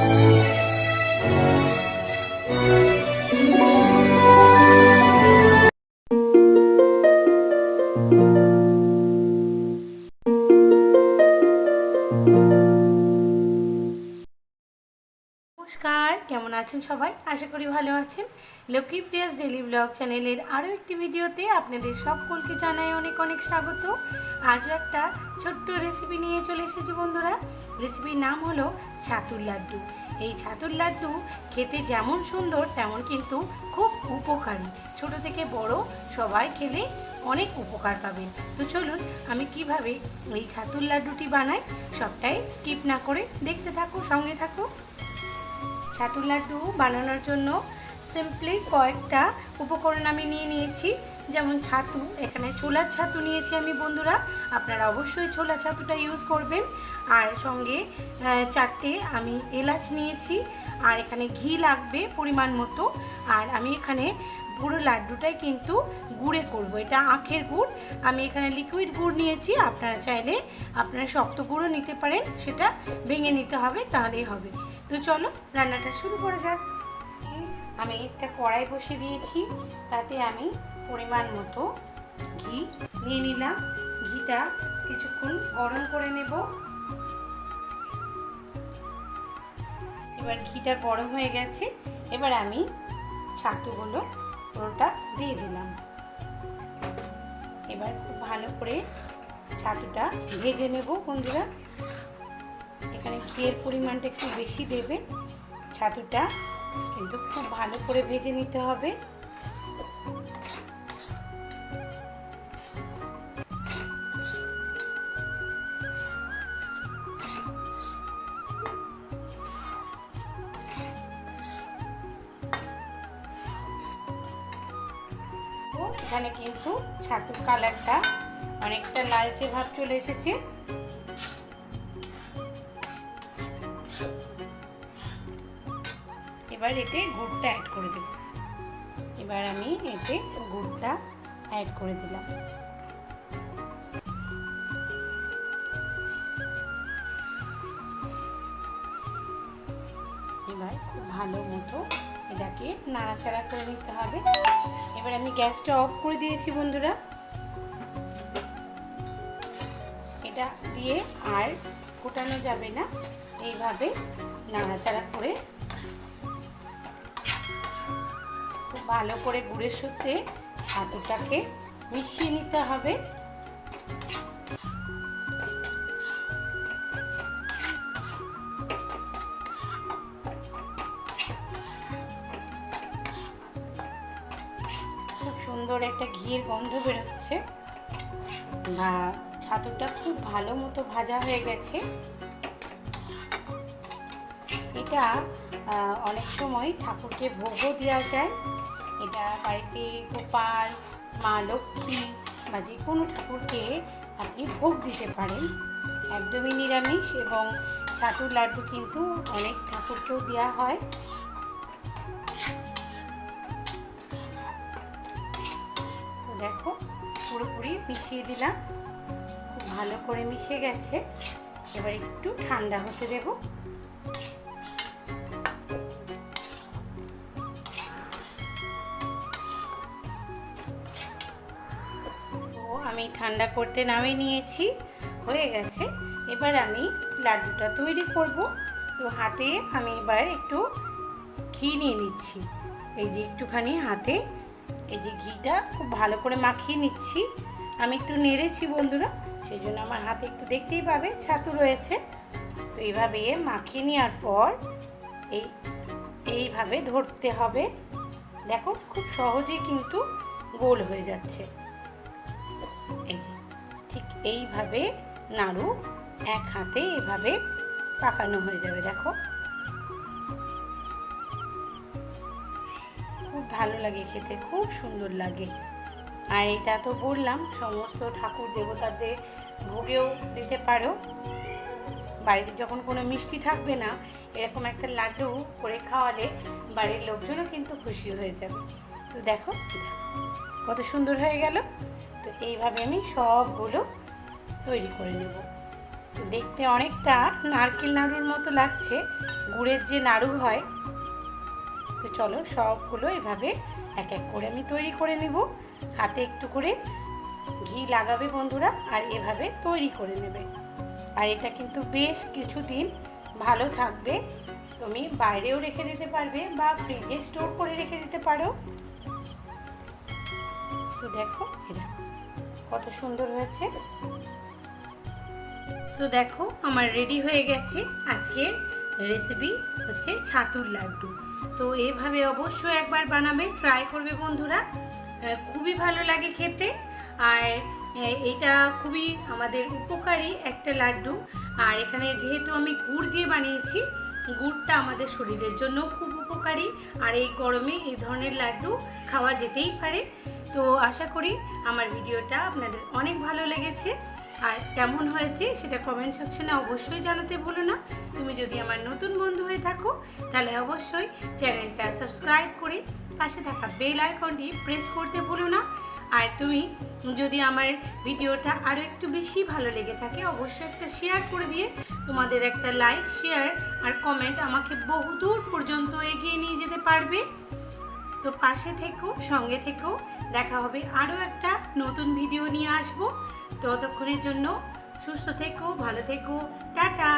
নমস্কার কেমন আছেন সবাই? আশা করি ভালো আছেন। লক্ষ্মী প্রিয়াস ডেলি ব্লগ চ্যানেলের আরও একটি ভিডিওতে আপনাদের সকলকে জানাই অনেক অনেক স্বাগত। আজও একটা ছোট্ট রেসিপি নিয়ে চলে এসেছি বন্ধুরা। রেসিপির নাম হলো ছাতুর লাড্ডু। এই ছাতুর লাড্ডু খেতে যেমন সুন্দর, তেমন কিন্তু খুব উপকারী। ছোট থেকে বড় সবাই খেলে অনেক উপকার পাবেন তো চলুন, আমি কীভাবে এই ছাতুর লাড্ডুটি বানাই, সবটাই স্কিপ না করে দেখতে থাকো, সঙ্গে থাকো। ছাতুর লাড্ডু বানানোর জন্য সিম্পলি কয়েকটা উপকরণ আমি নিয়ে নিয়েছি। যেমন ছাতু, এখানে ছোলার ছাতু নিয়েছি আমি বন্ধুরা। আপনারা অবশ্যই ছোলা ছাতুটা ইউজ করবেন। আর সঙ্গে চারটে আমি এলাচ নিয়েছি। আর এখানে ঘি লাগবে পরিমাণ মতো। আর আমি এখানে পুরো লাড্ডুটাই কিন্তু গুড়ে করব। এটা আখের গুড়। আমি এখানে লিকুইড গুড় নিয়েছি। আপনারা চাইলে আপনারা শক্ত গুঁড়ো নিতে পারেন। সেটা ভেঙে নিতে হবে, তাহলেই হবে। তো চলো, রান্নাটা শুরু করা যাক। আমি একটা কড়াই বসিয়ে দিয়েছি। তাতে আমি পরিমাণ মতো ঘি নিয়ে নিলাম। ঘিটা কিছুক্ষণ গরম করে নেব। এবার ঘিটা গরম হয়ে গেছে। এবার আমি ছাতুগুলো পুরোটা দিয়ে দিলাম। এবার খুব ভালো করে ছাতুটা ভেজে নেব বন্ধুরা। এখানে ঘিয়ের পরিমাণটা একটু বেশি দেবে। ছাতুটা কিন্তু খুব ভালো করে ভেজে নিতে হবে। এখানে কিন্তু ছাতুর কালারটা অনেকটা লালচে ভাব চলে এসেছে। এবার এতে গুড়টা অ্যাড করে দেব। এবার আমি এতে গুড়টা অ্যাড করে দিলাম। এবার খুব ভালো মতো এটাকে নাড়াচাড়া করে নিতে হবে। এবার আমি গ্যাসটা অফ করে দিয়েছি বন্ধুরা। এটা দিয়ে আর ফোটানো যাবে না। এইভাবে নাড়াচাড়া করে খুব ভালো করে গুড়ের সাথে ছাতুটাকে মিশিয়ে নিতে হবে। সুন্দর একটা ঘিয়ের গন্ধ বেরোচ্ছে। বা ছাতুটা খুব ভালো মতো ভাজা হয়ে গেছে। এটা অনেক সময় ঠাকুরকে ভোগও দেওয়া যায়। এটা বাড়িতে গোপাল, মা লক্ষ্মী বা যে কোনো ঠাকুরকে আপনি ভোগ দিতে পারেন। একদমই নিরামিষ এবং ছাতুর লাড্ডু কিন্তু অনেক ঠাকুরকেও দেওয়া হয়। দেখো, পুরোপুরি মিশিয়ে দিলাম। খুব ভালো করে মিশে গেছে। এবার একটু ঠান্ডা হতে দেবো। তো আমি ঠান্ডা করতে নামিয়ে নিয়েছি। হয়ে গেছে। এবার আমি লাড্ডুটা তৈরি করব। তো হাতে আমি এবার একটু ঘি নিয়ে নিচ্ছি। এই যে একটুখানি হাতে এই যে ঘিটা খুব ভালো করে মাখিয়ে নিচ্ছি। আমি একটু নেড়েছি বন্ধুরা সেই জন্য আমার হাতে একটু দেখতেই পাবে, ছাতু রয়েছে। তো এইভাবে মাখিয়ে নেওয়ার পর এই, এইভাবে ধরতে হবে। দেখো, খুব সহজে কিন্তু গোল হয়ে যাচ্ছে। এই যে, ঠিক এইভাবে নাড়ু, এক হাতে এভাবে পাকানো হয়ে যাবে, দেখো। ভালো লাগে খেতে, খুব সুন্দর লাগে। আর এটা তো বললাম, সমস্ত ঠাকুর দেবতাদের ভোগেও দিতে পারো। বাড়িতে যখন কোনো মিষ্টি থাকবে না, এরকম একটা লাড্ডু করে খাওয়ালে বাড়ির লোকজনও কিন্তু খুশি হয়ে যাবে। তো দেখো, কত সুন্দর হয়ে গেল। তো এইভাবে আমি সবগুলো তৈরি করে নেব। দেখতে অনেকটা নারকেল নাড়ুর মতো লাগছে। গুড়ের যে নাড়ু হয় তো চলো সবগুলো এভাবে এক এক করে আমি তৈরি করে নেব। হাতে একটু করে ঘি লাগাবে বন্ধুরা আর এভাবে তৈরি করে নেবে। আর এটা কিন্তু বেশ কিছুদিন ভালো থাকবে। তুমি বাইরেও রেখে দিতে পারবে বা ফ্রিজে স্টোর করে রেখে দিতে পারো। তো দেখো দেখো, কত সুন্দর হয়েছে। তো দেখো, আমার রেডি হয়ে গেছে আজকের রেসিপি হচ্ছে ছাতুর লাড্ডু। তো এভাবে অবশ্যই একবার বানাবে ট্রাই করবে বন্ধুরা। খুবই ভালো লাগে খেতে। আর এটা খুবই আমাদের উপকারী একটা লাড্ডু। আর এখানে যেহেতু আমি গুড় দিয়ে বানিয়েছি, গুড়টা আমাদের শরীরের জন্য খুব উপকারী। আর এই গরমে এই ধরনের লাড্ডু খাওয়া যেতেই পারে। তো আশা করি আমার ভিডিওটা আপনাদের অনেক ভালো লেগেছে। আর কেমন হয়েছে সেটা কমেন্ট সেকশনে অবশ্যই জানাতে ভুলো না। তুমি যদি আমার নতুন বন্ধু হয়ে থাকো, তাহলে অবশ্যই চ্যানেলটা সাবস্ক্রাইব করে পাশে থাকা বেল আইকনটি প্রেস করতে ভুলো না। আর তুমি যদি আমার ভিডিওটা আরও একটু বেশি ভালো লেগে থাকে, অবশ্যই একটা শেয়ার করে দিয়ে তোমাদের একটা লাইক শেয়ার আর কমেন্ট আমাকে বহুদূর পর্যন্ত এগিয়ে নিয়ে যেতে পারবে। তো পাশে থেকো, সঙ্গে থেকো, দেখা হবে আরও একটা নতুন ভিডিও নিয়ে আসব। ততক্ষণের জন্য সুস্থ থেকো ভালো থেকো টাটা।